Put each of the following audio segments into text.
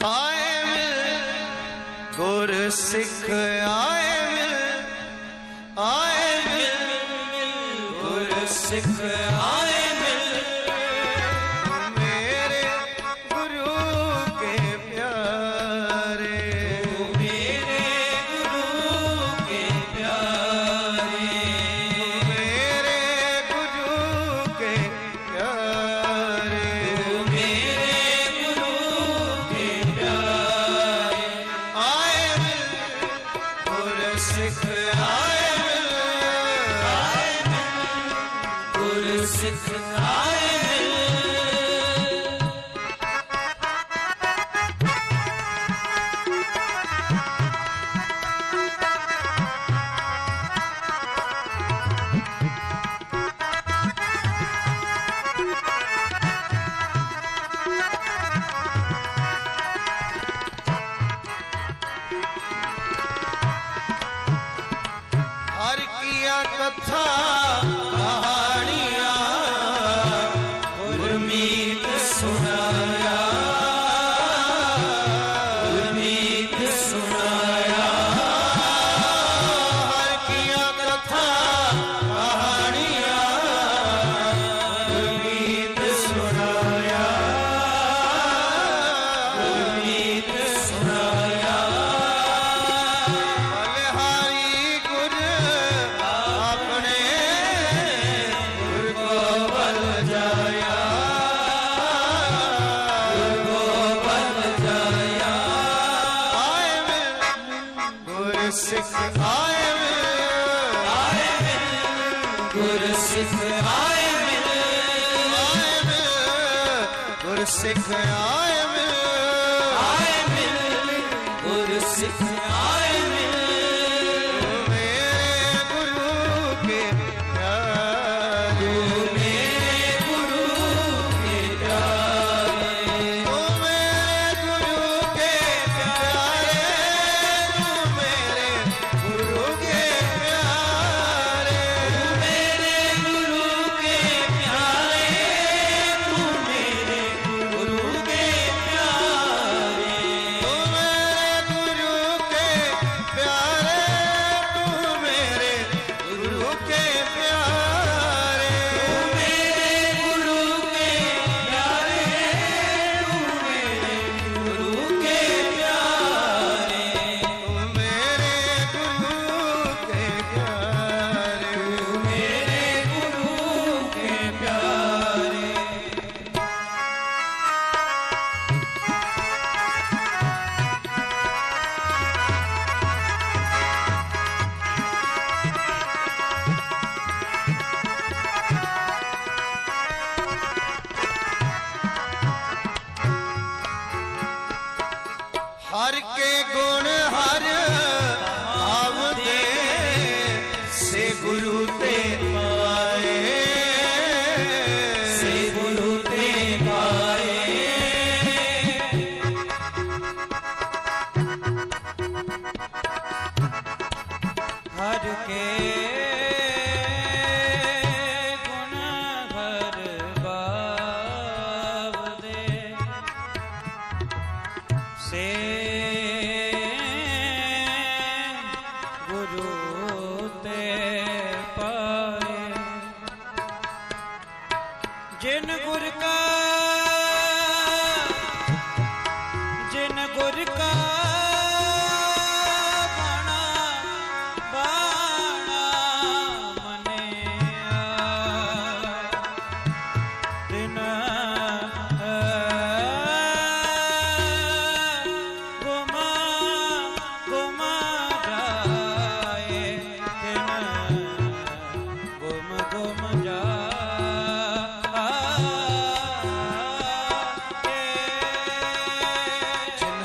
ਕਾਇਮ ਗੁਰ ਸਿੱਖ ਸਿੱਖ ਆਏ ਮਿਲ। ਆਏ ਮਿਲ। ਗੁਰ ਸਿੱਖ ਹਰ ਕੇ ਗੁਣ ਹਰ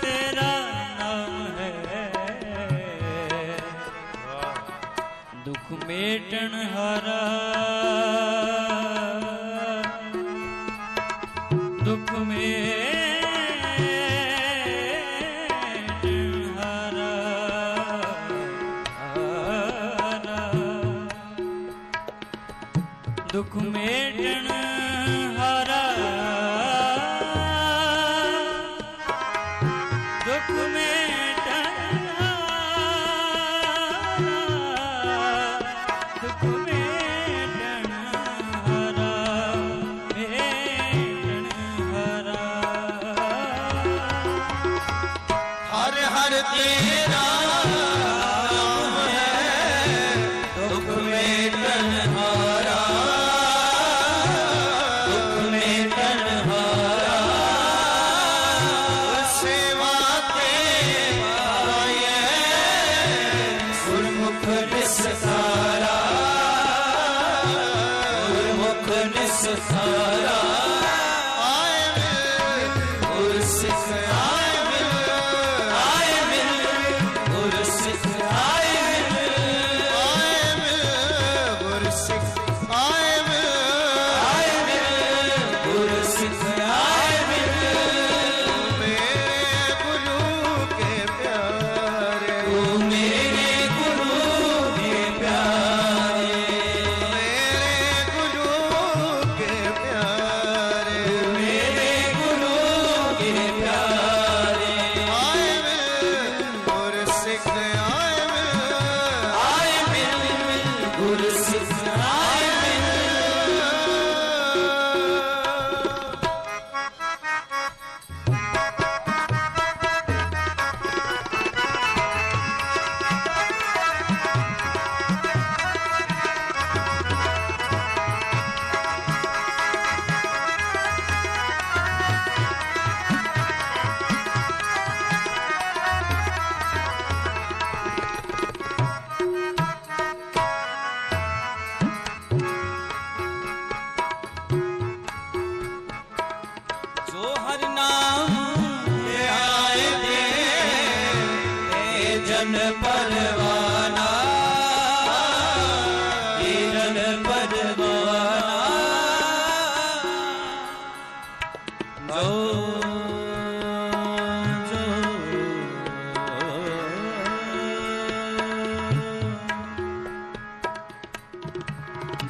ਤੇਰਾ ਨਾਮ ਹੈ ਦੁੱਖ ਮੇਟਣ ਹਾਰਾ ਦੁੱਖ ਮੇ ਦੁਖ ਮੇਟਣ ਹਾਰਾ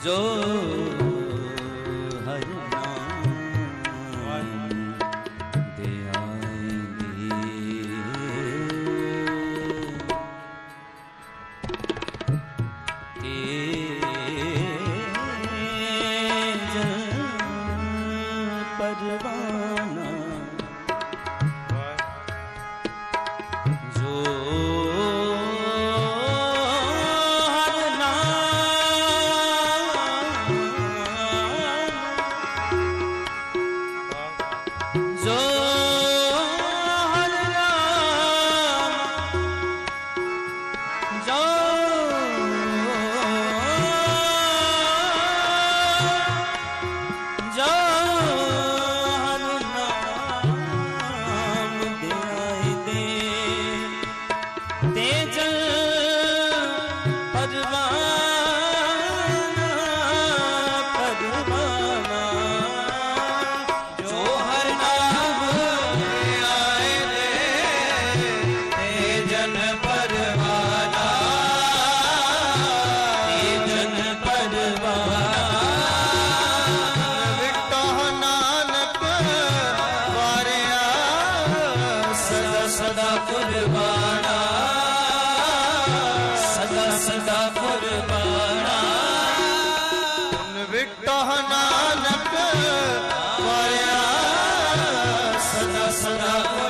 ਜੋ Sara